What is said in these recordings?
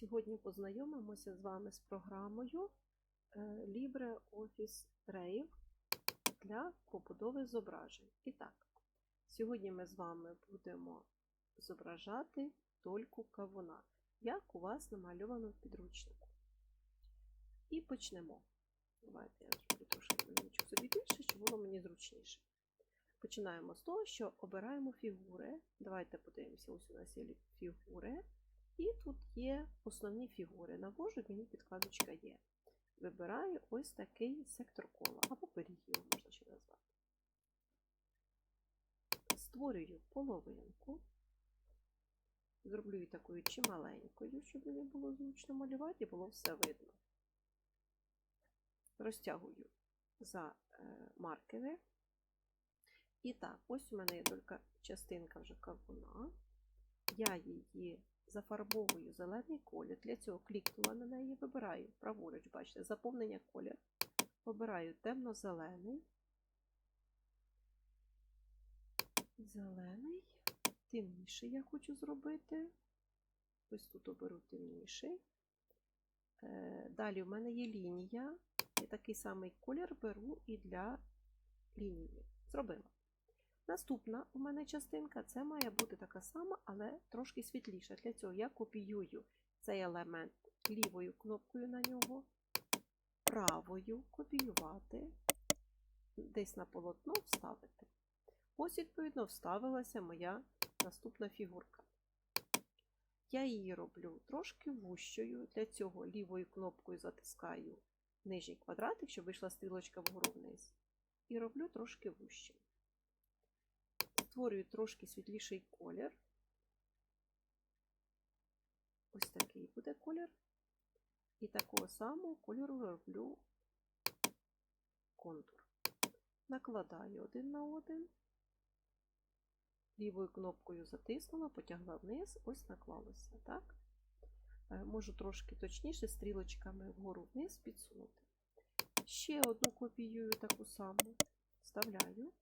Сьогодні познайомимося з вами з програмою е, LibreOffice Rave для побудови зображень. І так, сьогодні ми з вами будемо зображати дольку кавуна, як у вас намальовано в підручнику. І почнемо. Давайте я зроблю трошки собі більше, щоб було мені зручніше. Починаємо з того, що обираємо фігури. Давайте подивимося, ось у нас є фігури. І тут є основні фігури. Навожу, мені підкладочка є. Вибираю ось такий сектор кола, або пиріг його можна ще назвати. Створюю половинку. Зроблю її такою чималенькою, щоб мені було зручно малювати і було все видно. Розтягую за е, маркери. І так, ось у мене є тільки частинка вже кавуна. Я її зафарбовую зелений колір. Для цього клікнула на неї, вибираю праворуч, бачите, заповнення колір. Вибираю темно-зелений. Зелений, темніший я хочу зробити. Ось тут оберу темніший. Далі в мене є лінія. Я такий самий колір беру і для лінії. Зробила. Наступна у мене частинка це має бути така сама, але трошки світліша. Для цього я копіюю цей елемент лівою кнопкою на нього, правою копіювати, десь на полотно вставити. Ось, відповідно, вставилася моя наступна фігурка. Я її роблю трошки вущою. Для цього лівою кнопкою затискаю нижній квадратик, щоб вийшла стрілочка вгору вниз. І роблю трошки вущим створюю трошки світліший колір. Ось такий буде колір. І такого самого кольору роблю контур. Накладаю один на один, лівою кнопкою затиснула, потягла вниз, ось наклалося. так? Е, можу трошки точніше стрілочками вгору вниз підсунути. Ще одну копіюю таку саму, вставляю.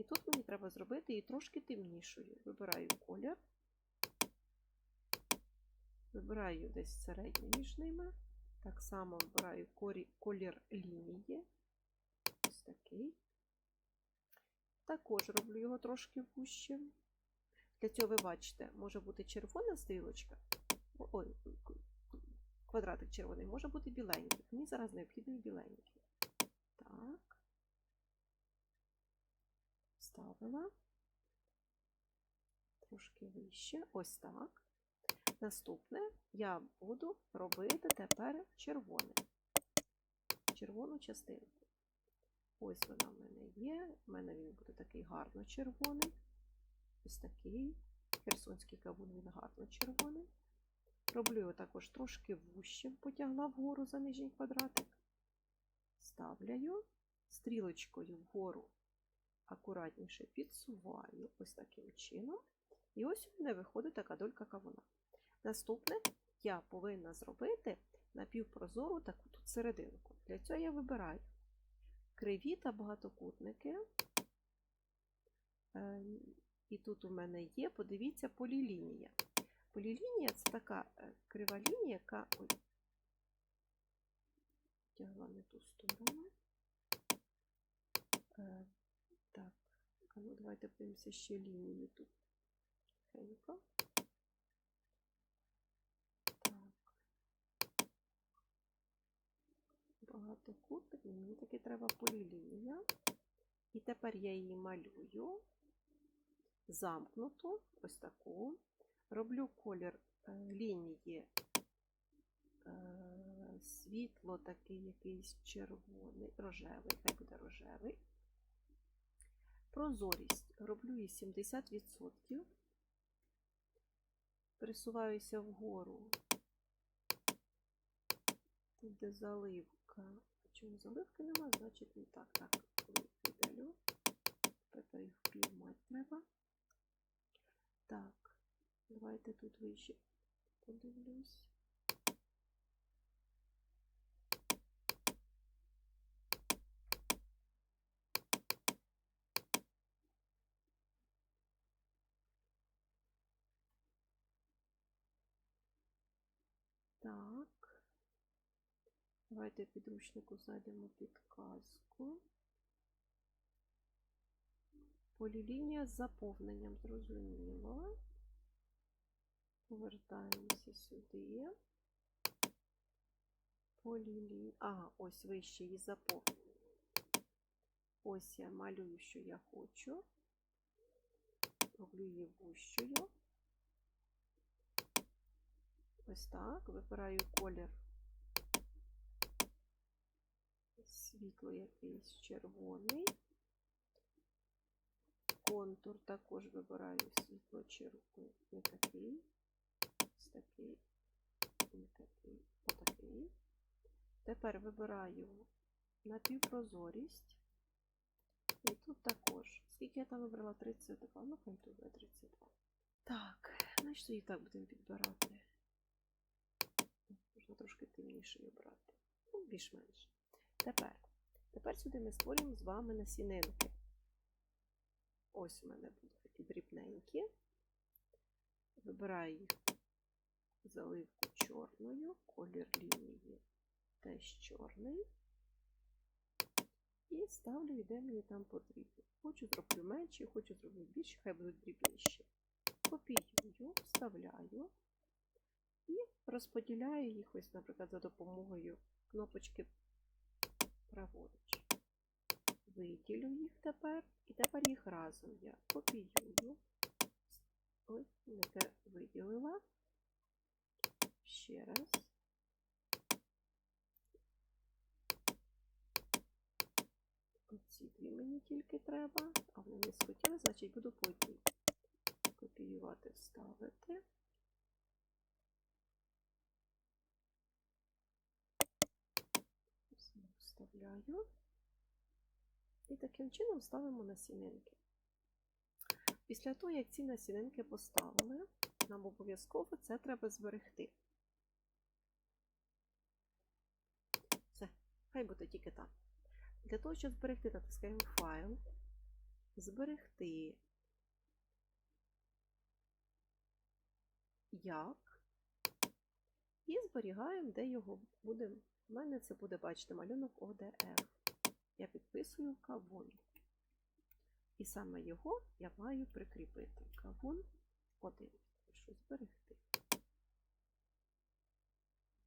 І тут мені треба зробити її трошки темнішою. Вибираю колір, вибираю десь середнє між ними. Так само вибираю колір лінії. Ось такий. Також роблю його трошки вущим. Для цього ви бачите, може бути червона стрілочка, ой, квадратик червоний, може бути біленький. Мені зараз необхідний біленький. Так поставила трошки вище, ось так. Наступне я буду робити тепер червоне, червону частинку. Ось вона в мене є. У мене він буде такий гарно червоний. Ось такий. Херсонський кавун він гарно червоний. Роблю його також трошки вущим, потягла вгору за нижній квадратик. Ставляю стрілочкою вгору акуратніше підсуваю ось таким чином. І ось у мене виходить така долька кавуна. Наступне я повинна зробити напівпрозору таку тут серединку. Для цього я вибираю криві та багатокутники. Ем, і тут у мене є, подивіться, полілінія. Полілінія це така е, крива лінія, яка. Ой, тягла не ту сторону. Давайте подивимося ще лінію тут. Тихенько. Так. Багатокутник, мені таки треба полілінія. І тепер я її малюю, замкнуту, ось таку. Роблю колір е, лінії е, світло такий якийсь червоний, рожевий, хай буде рожевий. Прозорість роблю її 70%. Присуваюся вгору, тут де заливка. Чому заливки нема, значить не так. Так, видалю. Тепер їх приймати треба. Так, давайте тут вище подивлюсь. Давайте в підручнику знайдемо підказку. Полілінія з заповненням, зрозуміло. Повертаємося сюди. Полілінія. Ага, ось вище її заповнення. Ось я малюю, що я хочу. Роблю її вущою. Ось так. Вибираю колір світло якийсь червоний. Контур також вибираю світло червоний, не такий, ось такий, не такий, отакий. Тепер вибираю напівпрозорість. І тут також. Скільки я там вибрала? 32. Ну, хай тут буде 32. Так, значить і так будемо підбирати. Можна трошки темніший обрати. Ну, більш-менш. Тепер. Тепер сюди ми створюємо з вами насінинки. Ось у мене будуть такі дрібненькі. Вибираю їх заливку чорною, колір лінії теж чорний. І ставлю, де мені там потрібно. Хочу зроблю менші, хочу зроблю більші, хай будуть дрібніші. Копіюю, вставляю і розподіляю їх, ось, наприклад, за допомогою кнопочки праворуч. Виділю їх тепер, і тепер їх разом я копіюю. Ось, не те виділила. Ще раз. Оці дві мені тільки треба, а вони не схотіли, значить буду по одній. Копіювати, вставити. Знову Вставляю. І таким чином ставимо насінинки. Після того, як ці насінинки поставили, нам обов'язково це треба зберегти. Все, хай буде тільки так. Для того, щоб зберегти, натискаємо файл, зберегти як. І зберігаємо, де його буде. У мене це буде, бачите, малюнок ODF. Я підписую кавун. І саме його я маю прикріпити. Кавун 1. Пишу зберегти.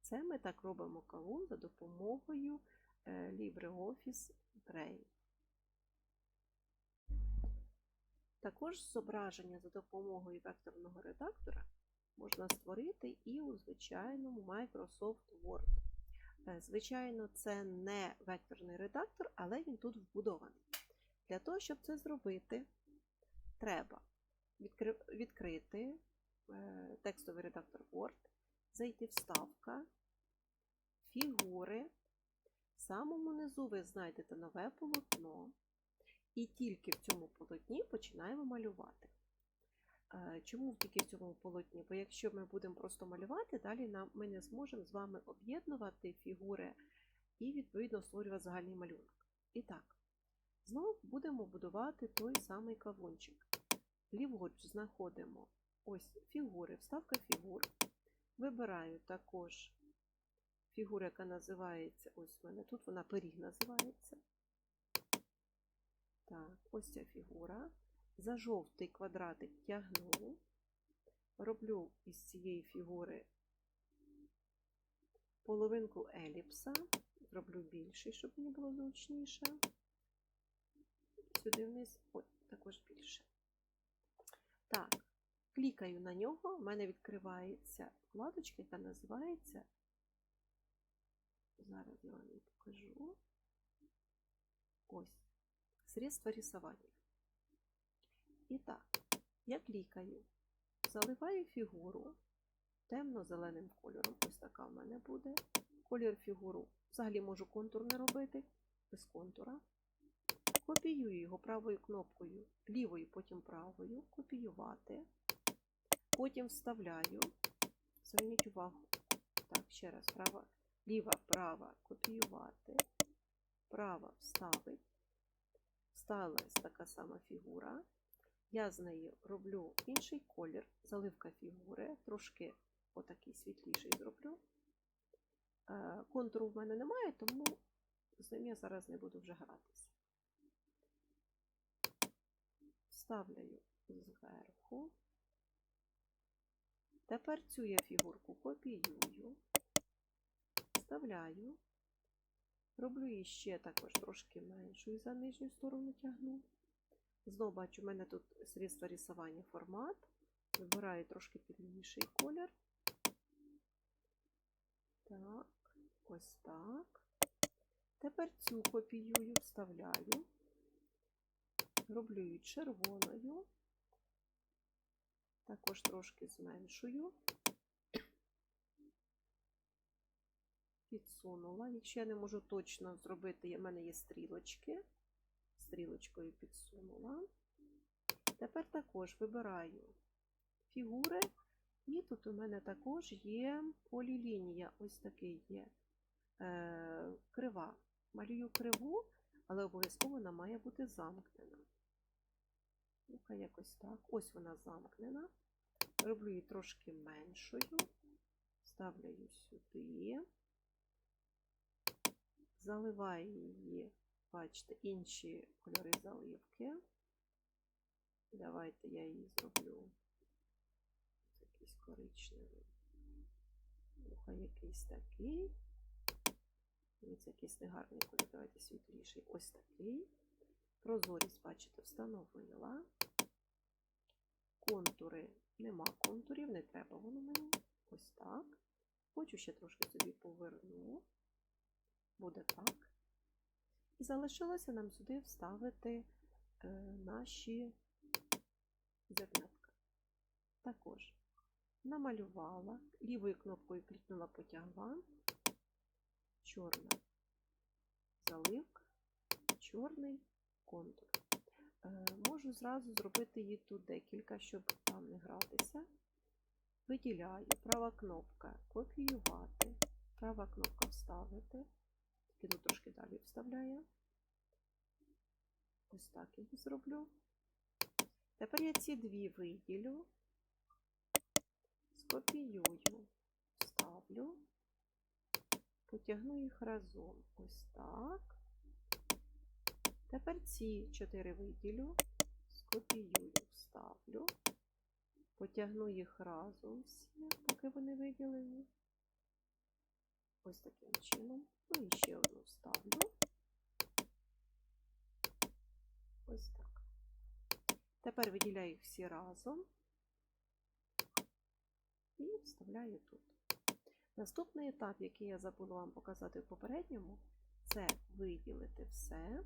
Це ми так робимо кавун за допомогою е, LibreOffice Braille. Також зображення за допомогою векторного редактора можна створити і у звичайному Microsoft Word. Е, Звичайно, це не векторний редактор, але він тут вбудований. Для того, щоб це зробити, треба відкрити е, текстовий редактор Word, зайти вставка, фігури. В самому низу ви знайдете нове полотно, і тільки в цьому полотні починаємо малювати. Е, Чому тільки в цьому полотні? Бо якщо ми будемо просто малювати, далі нам, ми не зможемо з вами об'єднувати фігури і, відповідно, створювати загальний малюнок. І так, знову будемо будувати той самий кавунчик. Ліворуч знаходимо ось фігури, вставка фігур. Вибираю також фігуру, яка називається, ось в мене тут вона пиріг називається. Так, ось ця фігура. За жовтий квадратик тягну, роблю із цієї фігури половинку еліпса, зроблю більший, щоб мені було зручніше. Сюди вниз, ой, також більше. Так, клікаю на нього, в мене відкривається вкладочка, яка називається. Зараз я вам покажу. Ось. Средства рисування. І так, я клікаю, заливаю фігуру темно-зеленим кольором. Ось така в мене буде. Колір фігуру. Взагалі можу контур не робити, без контура. Копіюю його правою кнопкою, лівою, потім правою, копіювати. Потім вставляю. Зверніть увагу. Так, ще раз, права, ліва, права, копіювати, права вставить. Вставилась така сама фігура. Я з нею роблю інший колір, заливка фігури, трошки отакий світліший зроблю. Е, Контуру в мене немає, тому з ним я зараз не буду вже гратися. Вставляю зверху. Тепер цю я фігурку копіюю, вставляю, роблю її ще також трошки меншою за нижню сторону тягну. Знову бачу, в мене тут средство рисування формат. Вибираю трошки темніший колір. Так, ось так. Тепер цю копіюю, вставляю, роблю її червоною, також трошки зменшую, підсунула. Якщо я не можу точно зробити, в мене є стрілочки, стрілочкою підсунула. Тепер також вибираю фігури, і тут у мене також є полілінія, ось такий є е, крива. Малюю криву, але обов'язково вона має бути замкнена. Ну-ка, якось так. Ось вона замкнена. Роблю її трошки меншою, ставлю сюди, заливаю її, бачите, інші кольори заливки. Давайте я її зроблю якийсь коричневий. Нехай якийсь такий. Дивіться, якийсь негарний колір. Давайте світліший. Ось такий. Прозорість, бачите, встановила. Контури. Нема контурів, не треба воно мені. Ось так. Хочу ще трошки собі поверну. Буде так. І залишилося нам сюди вставити е, наші зернятка. Також намалювала, лівою кнопкою клікнула, потягла, чорна заливка, чорний контур. Е, можу зразу зробити її тут декілька, щоб там не гратися. Виділяю, права кнопка копіювати, права кнопка вставити, тільки трошки далі вставляю. Ось так я зроблю. Тепер я ці дві виділю, скопіюю, вставлю, потягну їх разом. Ось так. Тепер ці чотири виділю, скопіюю, вставлю, потягну їх разом всі, поки вони виділені. Ось таким чином. Ну і ще одну вставлю. Ось так. Тепер виділяю їх всі разом і вставляю тут. Наступний етап, який я забула вам показати в попередньому, це виділити все.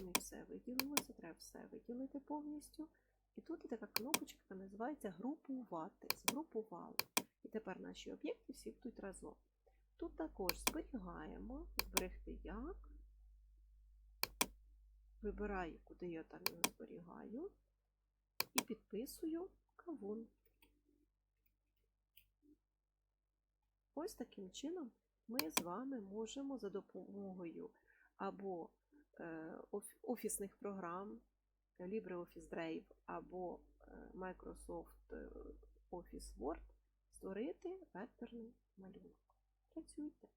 Не все виділилося, треба все виділити повністю. І тут є така кнопочка, яка називається групувати. Згрупували. І тепер наші об'єкти всі будуть разом. Тут також зберігаємо, зберегти як. Вибираю, куди я там його зберігаю, і підписую кавун. Ось таким чином ми з вами можемо за допомогою або е, офісних програм LibreOffice Drive або е, Microsoft Office Word створити векторний малюнок. Працюйте!